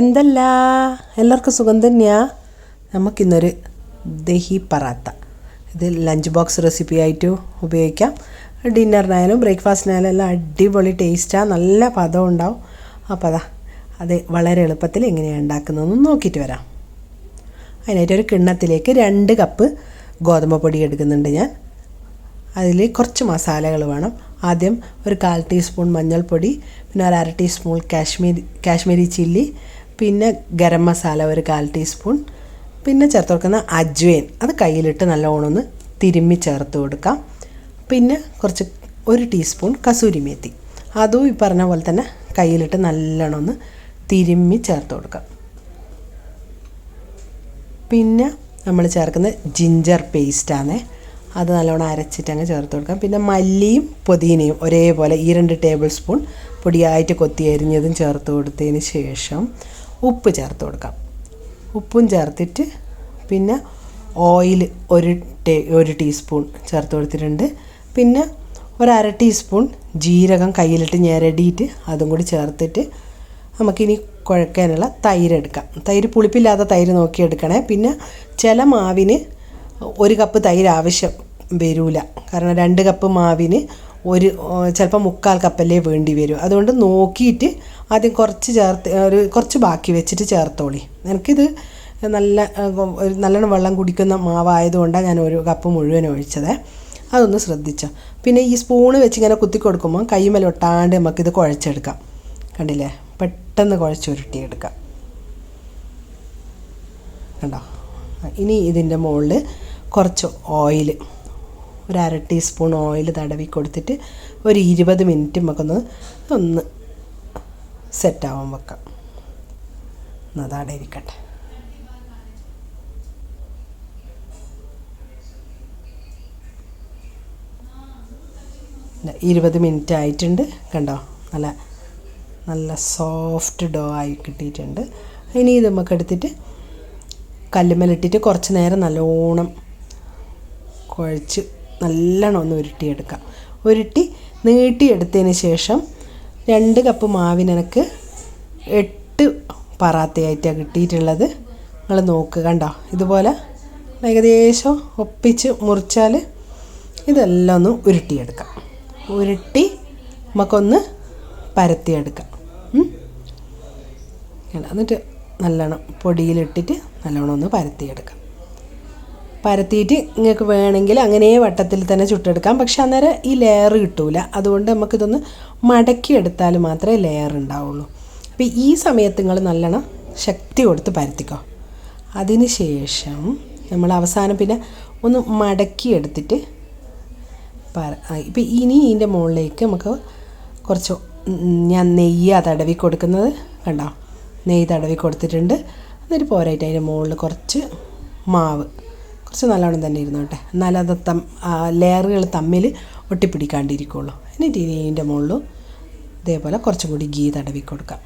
എന്തല്ല? എല്ലാവർക്കും സുഖം തന്നെയാ? നമുക്കിന്നൊരു ദഹി പറാത്ത. ഇത് ലഞ്ച് ബോക്സ് റെസിപ്പി ആയിട്ട് ഉപയോഗിക്കാം. ഡിന്നറിനായാലും ബ്രേക്ക്ഫാസ്റ്റിനായാലും എല്ലാം അടിപൊളി ടേസ്റ്റാണ് നല്ല പദം ഉണ്ടാവും. അപ്പോൾ അതാ അത് വളരെ എളുപ്പത്തിൽ എങ്ങനെയാണ് ഉണ്ടാക്കുന്നതെന്ന് നോക്കിയിട്ട് വരാം. അതിനായിട്ട് ഒരു കിണ്ണത്തിലേക്ക് രണ്ട് കപ്പ് ഗോതമ്പ് പൊടി എടുക്കുന്നുണ്ട് ഞാൻ. അതിൽ കുറച്ച് മസാലകൾ വേണം. ആദ്യം ഒരു കാൽ ടീസ്പൂൺ മഞ്ഞൾപ്പൊടി പിന്നെ ഒരു അര ടീസ്പൂൺ കാശ്മീരി കാശ്മീരി ചില്ലി പിന്നെ ഗരം മസാല ഒരു കാൽ ടീസ്പൂൺ പിന്നെ ചേർത്ത് കൊടുക്കുന്ന അജ്വൈൻ. അത് കയ്യിലിട്ട് നല്ലോണം ഒന്ന് തിരുമ്മി ചേർത്ത് കൊടുക്കാം. പിന്നെ കുറച്ച് ഒരു ടീസ്പൂൺ കസൂരി മേത്തി. അതും ഈ പറഞ്ഞ പോലെ തന്നെ കയ്യിലിട്ട് നല്ലോണം ഒന്ന് തിരുമ്മി ചേർത്ത് കൊടുക്കാം. പിന്നെ നമ്മൾ ചേർക്കുന്ന ജിഞ്ചർ പേസ്റ്റാണ്. അത് നല്ലോണം അരച്ചിട്ട് അങ്ങ് ചേർത്ത് കൊടുക്കാം. പിന്നെ മല്ലിയും പുതിനയും ഒരേപോലെ ഈ രണ്ട് ടേബിൾ സ്പൂൺ പൊടിയായിട്ട് കൊത്തി അരിഞ്ഞതും ചേർത്ത് കൊടുത്തതിന് ശേഷം ഉപ്പ് ചേർത്ത് കൊടുക്കാം. ഉപ്പും ചേർത്തിട്ട് പിന്നെ ഓയിൽ ഒരു ടേ ഒരു ടീസ്പൂൺ ചേർത്ത് കൊടുത്തിട്ടുണ്ട്. പിന്നെ ഒരു അര ടീസ്പൂൺ ജീരകം കയ്യിലിട്ട് ഞെരടിയിട്ട് അതും കൂടി ചേർത്തിട്ട് നമുക്കിനി കുഴക്കാനുള്ള തൈര് എടുക്കാം. തൈര് പുളിപ്പില്ലാത്ത തൈര് നോക്കി എടുക്കണേ. പിന്നെ ചില മാവിന് ഒരു കപ്പ് തൈര് ആവശ്യം വരില്ല കാരണം രണ്ട് കപ്പ് മാവിന് ഒരു ചിലപ്പോൾ മുക്കാൽ കപ്പല്ലേ വേണ്ടി വരും. അതുകൊണ്ട് നോക്കിയിട്ട് ആദ്യം കുറച്ച് ചേർത്ത് ഒരു കുറച്ച് ബാക്കി വെച്ചിട്ട് ചേർത്തോളി. എനിക്കിത് നല്ല ഒരു നല്ലോണം വെള്ളം കുടിക്കുന്ന മാവായതുകൊണ്ടാണ് ഞാൻ ഒരു കപ്പ് മുഴുവൻ ഒഴിച്ചത്. അതൊന്ന് ശ്രദ്ധിച്ചോ. പിന്നെ ഈ സ്പൂണ് വെച്ച് ഇങ്ങനെ കുത്തി കൊടുക്കുമ്പോൾ കൈമല ഒട്ടാണ്ട് നമുക്കിത് കുഴച്ചെടുക്കാം. കണ്ടില്ലേ? പെട്ടെന്ന് കുഴച്ചുരുട്ടിയെടുക്കാം കണ്ടോ? ഇനി ഇതിന്റെ മുകളിൽ കുറച്ച് ഓയിൽ ഒരു അര ടീസ്പൂൺ ഓയിൽ തടവി കൊടുത്തിട്ട് ഒരു ഇരുപത് മിനിറ്റ് നമുക്കൊന്ന് ഒന്ന് സെറ്റാവാൻ വെക്കാം. അതവിടെ ഇരിക്കട്ടെ. ഇരുപത് മിനിറ്റ് ആയിട്ടുണ്ട്. കണ്ടോ? നല്ല നല്ല സോഫ്റ്റ് ഡോ ആയി കിട്ടിയിട്ടുണ്ട്. ഇനി ഇത് നമുക്ക് എടുത്തിട്ട് കല്ലുമ്മലിട്ടിട്ട് കുറച്ച് നേരം നല്ലോണം കുഴച്ച് നല്ലോണം ഒന്ന് ഉരുട്ടിയെടുക്കാം. ഉരുട്ടി നീട്ടിയെടുത്തതിന് ശേഷം രണ്ട് കപ്പ് മാവിനെനക്ക് എട്ട് പറാത്തയായിട്ടാണ് കിട്ടിയിട്ടുള്ളത്. നിങ്ങൾ നോക്കുക കണ്ടോ? ഇതുപോലെ ഏകദേശം ഒപ്പിച്ച് മുറിച്ചാൽ ഇതെല്ലാം ഒന്ന് ഉരുട്ടിയെടുക്കാം. ഉരുട്ടി നമുക്കൊന്ന് പരത്തിയെടുക്കാം. എന്നിട്ട് നല്ലോണം പൊടിയിലിട്ടിട്ട് നല്ലോണം ഒന്ന് പരത്തിയെടുക്കാം. പരത്തിയിട്ട് നിങ്ങൾക്ക് വേണമെങ്കിൽ അങ്ങനെ വട്ടത്തിൽ തന്നെ ചുട്ടെടുക്കാം. പക്ഷെ അന്നേരം ഈ ലെയർ കിട്ടൂല. അതുകൊണ്ട് നമുക്കിതൊന്ന് മടക്കി എടുത്താൽ മാത്രമേ ലെയർ ഉണ്ടാവുള്ളൂ. അപ്പോൾ ഈ സമയത്ത് നിങ്ങൾ നല്ലോണം ശക്തി കൊടുത്ത് പരത്തിക്കോ. അതിന് ശേഷം നമ്മൾ അവസാനം പിന്നെ ഒന്ന് മടക്കി എടുത്തിട്ട് പര ഇപ്പം ഇനി ഇതിന്റെ മുകളിലേക്ക് നമുക്ക് കുറച്ച് ഞാൻ നെയ്യ് തടവി കൊടുക്കുന്നത് കണ്ടോ? നെയ്യ് തടവി കൊടുത്തിട്ടുണ്ട്. എന്നിട്ട് പോരായിട്ട് അതിന്റെ മുകളിൽ കുറച്ച് മാവ് കുറച്ച് നല്ലോണം തന്നെ ഇരുന്നോട്ടെ എന്നാലും അത് തം ലെയറുകൾ തമ്മിൽ ഒട്ടിപ്പിടിക്കാണ്ടിരിക്കുള്ളൂ. എന്നിട്ട് ഇനി ഇതിന്റെ മുകളിലും ഇതേപോലെ കുറച്ചും കൂടി ഗീ തടവി കൊടുക്കാം.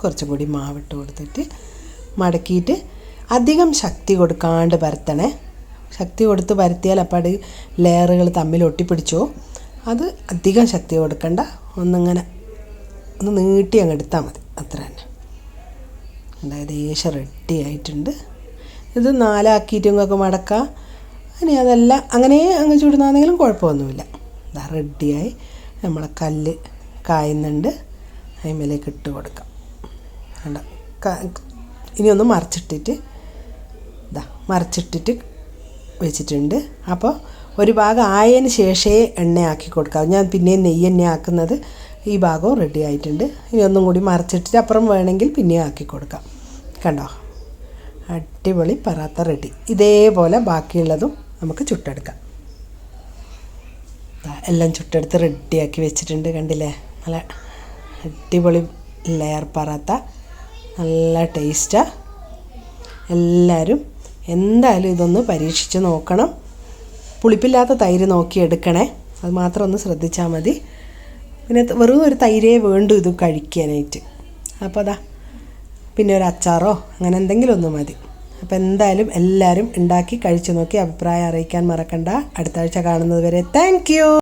കുറച്ചും കൂടി മാവിട്ട് കൊടുത്തിട്ട് മടക്കിയിട്ട് അധികം ശക്തി കൊടുക്കാണ്ട് പരത്തണേ. ശക്തി കൊടുത്ത് പരത്തിയാൽ അപ്പം അത് ലെയറുകൾ തമ്മിൽ ഒട്ടിപ്പിടിച്ചോ. അത് അധികം ശക്തി കൊടുക്കണ്ട. ഒന്നിങ്ങനെ ഒന്ന് നീട്ടി അങ്ങ് എടുത്താൽ മതി. അത്ര തന്നെ. അതായത് ഏശ റെഡി ആയിട്ടുണ്ട്. ഇത് നാലാക്കിയിട്ട് ഒക്കെ മടക്കാം. ഇനി അതല്ല അങ്ങനെ അങ്ങ് ചുടുന്നാണെങ്കിലും കുഴപ്പമൊന്നുമില്ല. ഇതാ റെഡിയായി നമ്മളെ കല്ല് കായുന്നുണ്ട്. അതിമേലേക്ക് ഇട്ട് കൊടുക്കാം. വേണ്ട ഇനി ഒന്ന് മറിച്ചിട്ടിട്ട് ഇതാ മറിച്ചിട്ടിട്ട് വെച്ചിട്ടുണ്ട്. അപ്പോൾ ഒരു ഭാഗം ആയതിന് ശേഷമേ എണ്ണയാക്കി കൊടുക്കാം. ഞാൻ പിന്നെയും നെയ്യ് എണ്ണ ആക്കുന്നത് ഈ ഭാഗവും റെഡി ആയിട്ടുണ്ട് ഇനി ഒന്നും കൂടി മറിച്ചിട്ടിട്ട് അപ്പുറം വേണമെങ്കിൽ പിന്നെയും ആക്കി കൊടുക്കാം. കണ്ടോ? അടിപൊളി പറാത്ത റെഡി. ഇതേപോലെ ബാക്കിയുള്ളതും നമുക്ക് ചുട്ടെടുക്കാം. എല്ലാം ചുട്ടെടുത്ത് റെഡിയാക്കി വെച്ചിട്ടുണ്ട് കണ്ടില്ലേ? നല്ല അടിപൊളി ലെയർ പറാത്ത നല്ല ടേസ്റ്റാണ് എല്ലാവരും എന്തായാലും ഇതൊന്ന് പരീക്ഷിച്ച് നോക്കണം. പുളിപ്പില്ലാത്ത തൈര് നോക്കി എടുക്കണേ. അത് മാത്രം ഒന്ന് ശ്രദ്ധിച്ചാൽ മതി. പിന്നെ വെറും ഒരു തൈരേ വേണ്ടു ഇത് കഴിക്കാനായിട്ട്. അപ്പോൾ അതാ പിന്നെ ഒരു അച്ചാറോ അങ്ങനെ എന്തെങ്കിലും ഒന്നും മതി. അപ്പോൾ എന്തായാലും എല്ലാവരും ഉണ്ടാക്കി കഴിച്ചു നോക്കി അഭിപ്രായം അറിയിക്കാൻ മറക്കണ്ട. അടുത്ത ആഴ്ച കാണുന്നത് വരെ താങ്ക്